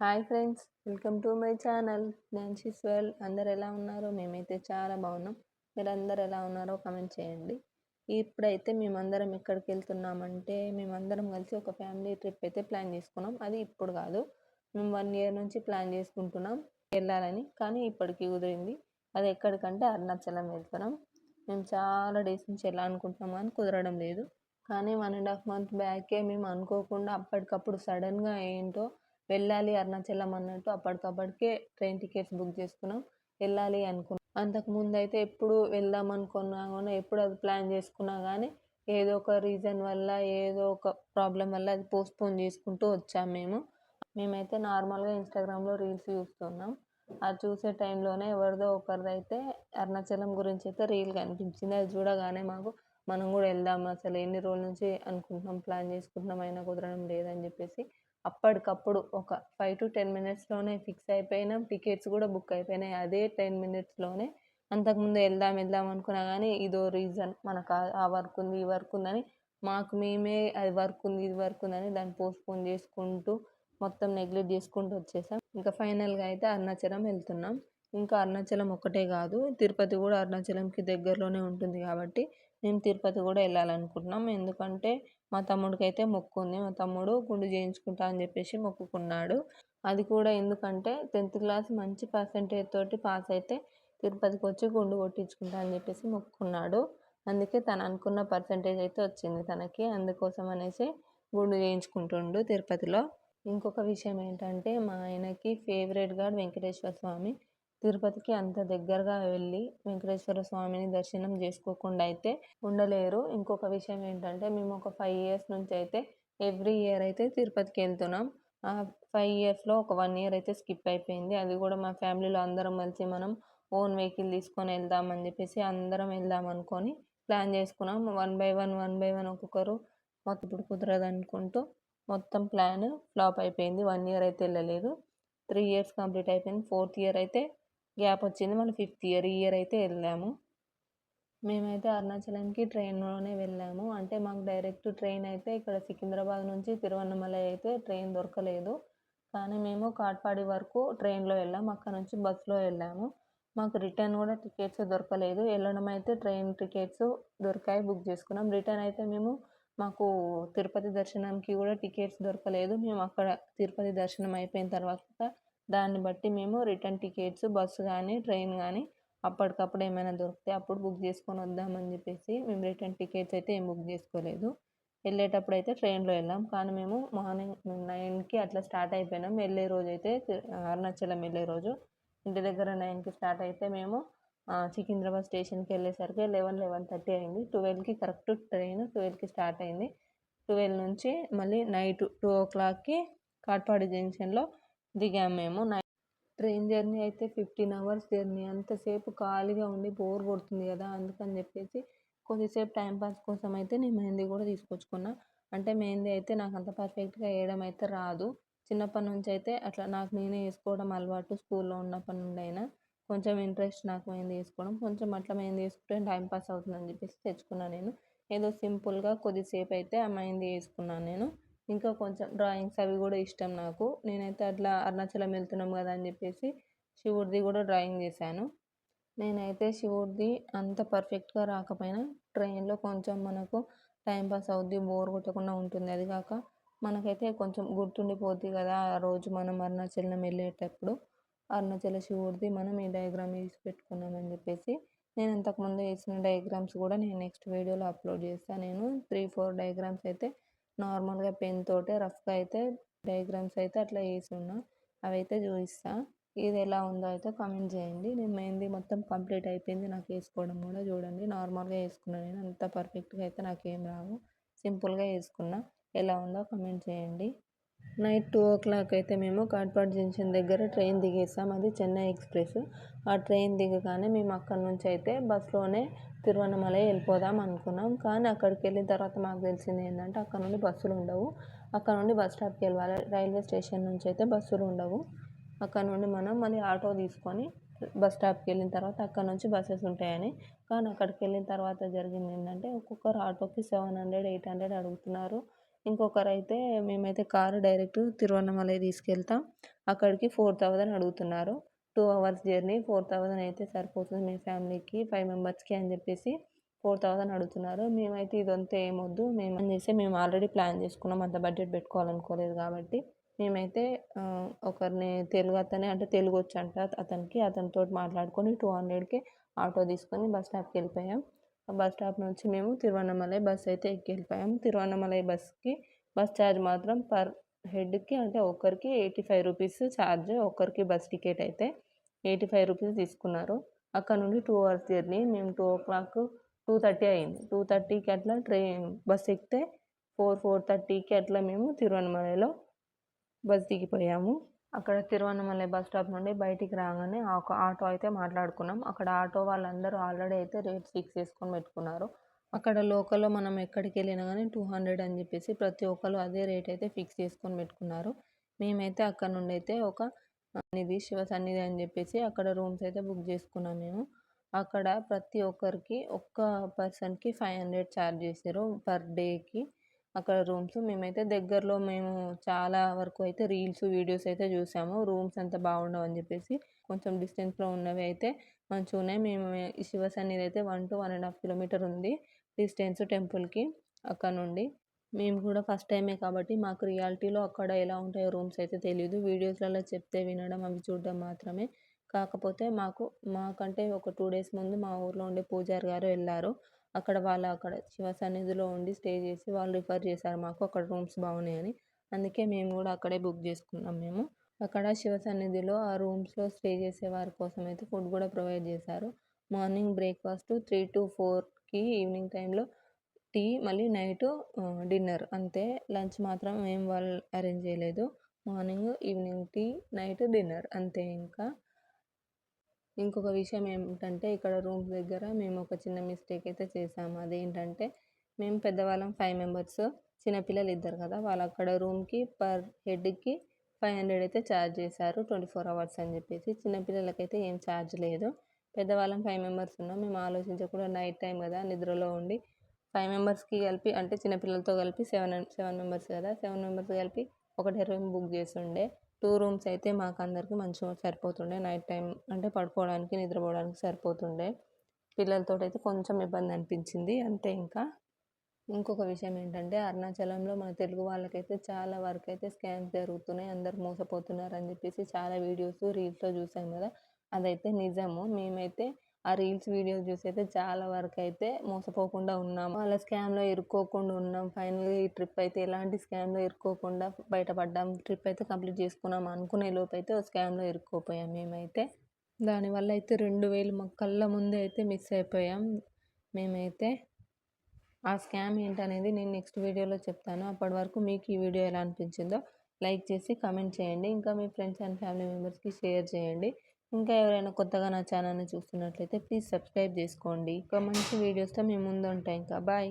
Hi friends welcome to my channel. Nancy's well అందరు ఎలా ఉన్నారో? మేమైతే చాలా బాగున్నాం. మీరు అందరు ఎలా ఉన్నారో కమెంట్ చేయండి. ఇప్పుడైతే మేమందరం ఎక్కడికి వెళ్తున్నామంటే మేమందరం కలిసి ఒక ఫ్యామిలీ ట్రిప్ అయితే ప్లాన్ చేసుకున్నాం. అది ఇప్పుడు కాదు. మేము వన్ ఇయర్ నుంచి ప్లాన్ చేసుకుంటున్నాం వెళ్ళాలని కానీ ఇప్పటికి కుదిరింది. అది ఎక్కడికంటే అరుణాచలం వెళ్తున్నాం. మేము చాలా డేస్ నుంచి వెళ్ళాలనుకుంటున్నాం కానీ కుదరడం లేదు. కానీ వన్ అండ్ హాఫ్ మంత్ బ్యాకే మేము అనుకోకుండా అప్పటికప్పుడు సడన్గా ఏంటో వెళ్ళాలి అరుణాచలం అన్నట్టు అప్పటికప్పటికే ట్రైన్ టికెట్స్ బుక్ చేసుకున్నాం. వెళ్ళాలి అనుకున్నాం. అంతకుముందు అయితే ఎప్పుడు వెళ్దాం అనుకున్నా కానీ ఎప్పుడు అది ప్లాన్ చేసుకున్నా కానీ ఏదో ఒక రీజన్ వల్ల ఏదో ఒక ప్రాబ్లం వల్ల అది పోస్ట్పోన్ చేసుకుంటూ వచ్చాం మేము. మేమైతే నార్మల్గా ఇన్స్టాగ్రామ్లో రీల్స్ చూస్తున్నాం. అది చూసే టైంలోనే ఎవరిదో ఒకరిదైతే అరుణాచలం గురించి అయితే రీల్ కనిపించింది. అది చూడగానే మాకు మనం కూడా వెళ్దాం అసలు ఎన్ని రోజుల నుంచి అనుకుంటున్నాం ప్లాన్ చేసుకుంటున్నాం అయినా కుదరడం లేదని చెప్పేసి అప్పటికప్పుడు ఒక ఫైవ్ టు టెన్ మినిట్స్లోనే ఫిక్స్ అయిపోయినాం. టికెట్స్ కూడా బుక్ అయిపోయినాయి. అదే టెన్ మినిట్స్లోనే అంతకుముందు వెళ్దాం వెళ్దాం అనుకున్నా కానీ ఇదో రీజన్ మనకు ఆ వర్క్ ఉంది ఈ వర్క్ ఉందని మాకు మేమే అది వర్క్ ఉంది ఇది వర్క్ ఉందని దాన్ని పోస్ట్పోన్ చేసుకుంటూ మొత్తం నెగ్లెక్ట్ చేసుకుంటూ వచ్చేసాం. ఇంకా ఫైనల్గా అయితే అరుణాచలం వెళ్తున్నాం. ఇంకా అరుణాచలం ఒక్కటే కాదు తిరుపతి కూడా అరుణాచలంకి దగ్గరలోనే ఉంటుంది కాబట్టి మేము తిరుపతి కూడా వెళ్ళాలనుకుంటున్నాం. ఎందుకంటే మా తమ్ముడికి అయితే మొక్కు ఉంది. మా తమ్ముడు గుండు చేయించుకుంటా అని చెప్పేసి మొక్కుకున్నాడు. అది కూడా ఎందుకంటే టెన్త్ క్లాస్ మంచి పర్సంటేజ్ తోటి పాస్ అయితే తిరుపతికి వచ్చి గుండు కొట్టించుకుంటా అని చెప్పేసి మొక్కుకున్నాడు. అందుకే తను అనుకున్న పర్సంటేజ్ అయితే వచ్చింది తనకి. అందుకోసం అనేసి గుండు చేయించుకుంటుండు తిరుపతిలో. ఇంకొక విషయం ఏంటంటే మా ఆయనకి ఫేవరెట్ గాడ్ వెంకటేశ్వర స్వామి. తిరుపతికి అంత దగ్గరగా వెళ్ళి వెంకటేశ్వర స్వామిని దర్శనం చేసుకోకుండా అయితే ఉండలేరు. ఇంకొక విషయం ఏంటంటే మేము ఒక ఫైవ్ ఇయర్స్ నుంచి అయితే ఎవ్రీ ఇయర్ అయితే తిరుపతికి వెళ్తున్నాం. ఆ ఫైవ్ ఇయర్స్లో ఒక వన్ ఇయర్ అయితే స్కిప్ అయిపోయింది. అది కూడా మా ఫ్యామిలీలో అందరం కలిసి మనం ఓన్ వెహికల్ తీసుకొని వెళ్దామని చెప్పేసి అందరం వెళ్దాం అనుకొని ప్లాన్ చేసుకున్నాం. One by one one by one ఒక్కొక్కరు మొత్తం ఇప్పుడు కుదరదు అనుకుంటూ మొత్తం ప్లాన్ ఫ్లాప్ అయిపోయింది. వన్ ఇయర్ అయితే వెళ్ళలేదు. త్రీ ఇయర్స్ కంప్లీట్ అయిపోయింది. ఫోర్త్ ఇయర్ అయితే గ్యాప్ వచ్చింది. మళ్ళీ ఫిఫ్త్ ఇయర్ ఈ ఇయర్ అయితే వెళ్ళాము. మేమైతే అరుణాచలంకి ట్రైన్లోనే వెళ్ళాము. అంటే మాకు డైరెక్ట్ ట్రైన్ అయితే ఇక్కడ సికింద్రాబాద్ నుంచి తిరువన్నమలై అయితే ట్రైన్ దొరకలేదు. కానీ మేము కాట్పాడి వరకు ట్రైన్లో వెళ్ళాము అక్కడ నుంచి బస్సులో వెళ్ళాము. మాకు రిటర్న్ కూడా టికెట్స్ దొరకలేదు. వెళ్ళడం అయితే ట్రైన్ టికెట్స్ దొరికాయి బుక్ చేసుకున్నాం. రిటర్న్ అయితే మేము మాకు తిరుపతి దర్శనంకి కూడా టికెట్స్ దొరకలేదు. మేము అక్కడ తిరుపతి దర్శనం అయిపోయిన తర్వాత దాన్ని బట్టి మేము రిటర్న్ టికెట్స్ బస్సు కానీ ట్రైన్ కానీ అప్పటికప్పుడు ఏమైనా దొరికితే అప్పుడు బుక్ చేసుకొని వద్దామని చెప్పేసి మేము రిటర్న్ టికెట్స్ అయితే ఏం బుక్ చేసుకోలేదు. వెళ్ళేటప్పుడు అయితే ట్రైన్లో వెళ్ళాం. కానీ మేము మార్నింగ్ నైన్కి అట్లా స్టార్ట్ అయిపోయినాం. వెళ్ళే రోజు అయితే అరుణాచలం వెళ్ళే రోజు ఇంటి దగ్గర నైన్కి స్టార్ట్ అయితే మేము సికింద్రాబాద్ స్టేషన్కి వెళ్ళేసరికి లెవెన్ లెవెన్ థర్టీ అయింది. ట్వెల్వ్కి కరెక్ట్ ట్రైన్ ట్వెల్వ్కి స్టార్ట్ అయింది. ట్వెల్వ్ నుంచి మళ్ళీ నైట్ టూ ఓ క్లాక్కి కాట్పాడి జంక్షన్లో దిగాము మేము. నైట్ ట్రైన్ జర్నీ అయితే ఫిఫ్టీన్ అవర్స్ జర్నీ. అంతసేపు ఖాళీగా ఉండి బోర్ కొడుతుంది కదా అందుకని చెప్పేసి కొద్దిసేపు టైంపాస్ కోసం అయితే నేను మెహందీ కూడా తీసుకొచ్చుకున్నా. అంటే మెహందీ అయితే నాకు అంత పర్ఫెక్ట్గా వేయడం అయితే రాదు. చిన్నప్పటి నుంచి అయితే అట్లా నాకు నేనే వేసుకోవడం అలవాటు స్కూల్లో ఉన్నప్పటి నుండి అయినా. కొంచెం ఇంట్రెస్ట్ నాకు మెహందీ వేసుకోవడం. కొంచెం అట్లా మెహందీ వేసుకుంటే టైంపాస్ అవుతుందని చెప్పేసి తెచ్చుకున్నాను నేను. ఏదో సింపుల్గా కొద్దిసేపు అయితే ఆ మెహందీ వేసుకున్నాను నేను. ఇంకా కొంచెం డ్రాయింగ్స్ అవి కూడా ఇష్టం నాకు. నేనైతే అట్లా అరుణాచలం వెళ్తున్నాం కదా అని చెప్పేసి శివుడిది కూడా డ్రాయింగ్ చేశాను. నేనైతే శివుడిది అంత పర్ఫెక్ట్గా రాకపోయినా ట్రైన్లో కొంచెం మనకు టైంపాస్ అవుద్ది బోర్ కొట్టకుండా ఉంటుంది. అది కాక మనకైతే కొంచెం గుర్తుండిపోద్ది కదా ఆ రోజు మనం అరుణాచలం వెళ్ళేటప్పుడు. అరుణాచల శివుడిది మనం ఈ డయాగ్రామ్ వేసి పెట్టుకున్నామని చెప్పేసి నేను ఇంతకుముందు వేసిన డయాగ్రామ్స్ కూడా నేను నెక్స్ట్ వీడియోలో అప్లోడ్ చేస్తాను నేను త్రీ ఫోర్ డయాగ్రామ్స్ అయితే నార్మల్గా పెన్ తోటే రఫ్గా అయితే డయాగ్రామ్స్ అయితే అట్లా వేసి ఉన్నా అవి అయితే చూపిస్తా. ఇది ఎలా ఉందో అయితే కామెంట్ చేయండి. నేను మెహందీ మొత్తం కంప్లీట్ అయిపోయింది. నాకు వేసుకోవడం కూడా చూడండి. నార్మల్గా వేసుకున్నాను నేను. అంత పర్ఫెక్ట్గా అయితే నాకేం రావు. సింపుల్గా వేసుకున్నా ఎలా ఉందో కమెంట్ చేయండి. నైట్ టూ ఓ క్లాక్ అయితే మేము కాట్పాడ్ జంక్షన్ దగ్గర ట్రైన్ దిగేసాం. అది చెన్నై ఎక్స్ప్రెస్. ఆ ట్రైన్ దిగగానే మేము అక్కడ నుంచి అయితే బస్సులోనే తిరువణమలై వెళ్ళిపోదాం అనుకున్నాం. కానీ అక్కడికి వెళ్ళిన తర్వాత మాకు తెలిసింది ఏంటంటే అక్కడ నుండి బస్సులు ఉండవు. అక్కడ నుండి బస్ స్టాప్కి వెళ్ళాలి. రైల్వే స్టేషన్ నుంచి అయితే బస్సులు ఉండవు. అక్కడ నుండి మనం మళ్ళీ ఆటో తీసుకొని బస్ స్టాప్కి వెళ్ళిన తర్వాత అక్కడ నుంచి బస్సెస్ ఉంటాయని. కానీ అక్కడికి వెళ్ళిన తర్వాత జరిగింది ఏంటంటే ఒక్కొక్కరు ఆటోకి సెవెన్ హండ్రెడ్ ఎయిట్ హండ్రెడ్ అడుగుతున్నారు. ఇంకొకరు అయితే మేమైతే కారు డైరెక్ట్ తిరువన్నమలై తీసుకెళ్తాం. అక్కడికి ఫోర్ థౌజండ్ అడుగుతున్నారు. Two hours journey four thousand అయితే సరిపోతుంది మీ ఫ్యామిలీకి ఫైవ్ మెంబర్స్కి అని చెప్పేసి ఫోర్ థౌజండ్ అడుగుతున్నారు. మేమైతే ఇదంతా ఏమొద్దు. మేము అని చేసి మేము ఆల్రెడీ ప్లాన్ చేసుకున్నాం. అంత బడ్జెట్ పెట్టుకోవాలనుకోలేదు కాబట్టి మేమైతే ఒకరిని తెలుగు అతనే అంటే తెలుగు వచ్చు అంట అతనికి. అతనితో మాట్లాడుకొని టూ హండ్రెడ్కి ఆటో తీసుకొని బస్ స్టాప్కి వెళ్ళిపోయాం. బస్ స్టాప్ నుంచి మేము తిరువన్నమలై బస్ అయితే ఎక్కి వెళ్ళిపోయాము తిరువన్నమలై బస్కి బస్ ఛార్జ్ మాత్రం పర్ హెడ్కి అంటే ఒకరికి ఎయిటీ ఫైవ్ రూపీస్ ఛార్జ్ ఒకరికి బస్ టికెట్ అయితే ఎయిటీ ఫైవ్ రూపీస్ తీసుకున్నారు. అక్కడ నుండి టూ అవర్స్ జర్నీ. మేము two o'clock two thirty అయింది. టూ థర్టీకి అట్లా ట్రైన్ బస్ ఎక్కితే ఫోర్ ఫోర్ థర్టీకి అట్లా మేము తిరువన్నమలైలో బస్ దిగిపోయాము. అక్కడ తిరువన్నమలై బస్ స్టాప్ నుండి బయటికి రాగానే ఒక ఆటో అయితే మాట్లాడుకున్నాం. అక్కడ ఆటో వాళ్ళందరూ ఆల్రెడీ అయితే రేట్ ఫిక్స్ చేసుకొని పెట్టుకున్నారు. అక్కడ లోకల్లో మనం ఎక్కడికి వెళ్ళినా కానీ టూ హండ్రెడ్ అని చెప్పేసి ప్రతి ఒక్కరు అదే రేట్ అయితే ఫిక్స్ చేసుకొని పెట్టుకున్నారు. మేమైతే అక్కడ నుండి అయితే ఒక నిధి శివ సన్నిధి అని చెప్పేసి అక్కడ రూమ్స్ అయితే బుక్ చేసుకున్నాం మేము. అక్కడ ప్రతి ఒక్కరికి ఒక్క పర్సన్కి ఫైవ్ హండ్రెడ్ ఛార్జ్ చేశారు పర్ డేకి. అక్కడ రూమ్స్ మేమైతే దగ్గరలో మేము చాలా వరకు అయితే రీల్స్ వీడియోస్ అయితే చూసాము. రూమ్స్ అంత బాగుండవు అని చెప్పేసి కొంచెం డిస్టెన్స్లో ఉన్నవి అయితే మంచిగా ఉన్నాయి మేము శివ సన్నిధి అయితే one to one and half kilometer ఉంది డిస్టెన్స్ టెంపుల్కి అక్కడ నుండి. మేము కూడా ఫస్ట్ టైమే కాబట్టి మాకు రియాలిటీలో అక్కడ ఎలా ఉంటాయో రూమ్స్ అయితే తెలియదు వీడియోస్లలో చెప్తే వినడం అవి చూడడం మాత్రమే. కాకపోతే మాకు మాకంటే ఒక టూ డేస్ ముందు మా ఊర్లో ఉండే పూజారి గారు వెళ్ళారు. అక్కడ వాళ్ళు అక్కడ శివ సన్నిధిలో ఉండి స్టే చేసి వాళ్ళు రిఫర్ చేశారు మాకు అక్కడ రూమ్స్ బాగున్నాయని అందుకే మేము కూడా అక్కడే బుక్ చేసుకున్నాం మేము. అక్కడ శివ సన్నిధిలో ఆ రూమ్స్లో స్టే చేసే వారి కోసం అయితే ఫుడ్ కూడా ప్రొవైడ్ చేశారు. మార్నింగ్ బ్రేక్ఫాస్ట్ త్రీ టు ఫోర్కి ఈవినింగ్ టైంలో టీ మళ్ళీ నైట్ డిన్నర్. అంతే. లంచ్ మాత్రం ఏం వాళ్ళు అరేంజ్ చేయలేదు. Morning evening tea night dinner. అంతే ఇంకా. ఇంకొక విషయం ఏమిటంటే ఇక్కడ రూమ్స్ దగ్గర మేము ఒక చిన్న మిస్టేక్ అయితే చేసాము అదేంటంటే మేము పెద్దవాళ్ళం ఫైవ్ మెంబర్స్ చిన్నపిల్లలు ఇద్దరు కదా. వాళ్ళు అక్కడ రూమ్కి పర్ హెడ్కి ఫైవ్ హండ్రెడ్ అయితే ఛార్జ్ చేశారు ట్వంటీ ఫోర్ అవర్స్ అని చెప్పేసి. చిన్నపిల్లలకైతే ఏం ఛార్జ్ లేదు. పెద్దవాళ్ళం ఫైవ్ మెంబర్స్ ఉన్నాం. మేము ఆలోచించకుండా నైట్ టైం కదా నిద్రలో ఉండి ఫైవ్ మెంబర్స్కి కలిపి అంటే చిన్నపిల్లలతో కలిపి సెవెన్ సెవెన్ మెంబర్స్ కదా. సెవెన్ మెంబర్స్ కలిపి ఒకటే రూమ్ బుక్ చేసి ఉండే టూ రూమ్స్ అయితే మాకు అందరికీ మంచిగా సరిపోతుండే. నైట్ టైం అంటే పడుకోవడానికి నిద్రపోవడానికి సరిపోతుండే. పిల్లలతో అయితే కొంచెం ఇబ్బంది అనిపించింది. అంతే ఇంకా. ఇంకొక విషయం ఏంటంటే అరుణాచలంలో మన తెలుగు వాళ్ళకైతే చాలా వరకు అయితే స్కామ్స్ జరుగుతున్నాయి. అందరు మోసపోతున్నారు అని చెప్పేసి చాలా వీడియోస్ రీల్స్లో చూసాం కదా. అదైతే నిజము. మేమైతే ఆ రీల్స్ వీడియోస్ చూసి అయితే చాలా వరకు అయితే మోసపోకుండా ఉన్నాం. వాళ్ళ స్కామ్లో ఇరుక్కోకుండా ఉన్నాం. ఫైనల్గా ఈ ట్రిప్ అయితే ఎలాంటి స్కామ్లో ఇరుక్కోకుండా బయటపడ్డాం. ట్రిప్ అయితే కంప్లీట్ చేసుకున్నాం అనుకునే లోపు అయితే స్కామ్లో ఇరుక్కోపోయాం మేమైతే. దానివల్ల అయితే రెండు వేలు మా కళ్ళ ముందే అయితే మిస్ అయిపోయాం మేమైతే. ఆ స్కామ్ ఏంటనేది నేను నెక్స్ట్ వీడియోలో చెప్తాను. అప్పటి వరకు మీకు ఈ వీడియో ఎలా అనిపించిందో లైక్ చేసి కమెంట్ చేయండి. ఇంకా మీ ఫ్రెండ్స్ అండ్ ఫ్యామిలీ మెంబర్స్కి షేర్ చేయండి. ఇంకా ఎవరైనా కొత్తగా నా ఛానల్ని చూస్తున్నట్లయితే ప్లీజ్ సబ్స్క్రైబ్ చేసుకోండి. ఇంకా మంచి వీడియోస్తో మేము ముందు ఉంటాయి ఇంకా. బాయ్.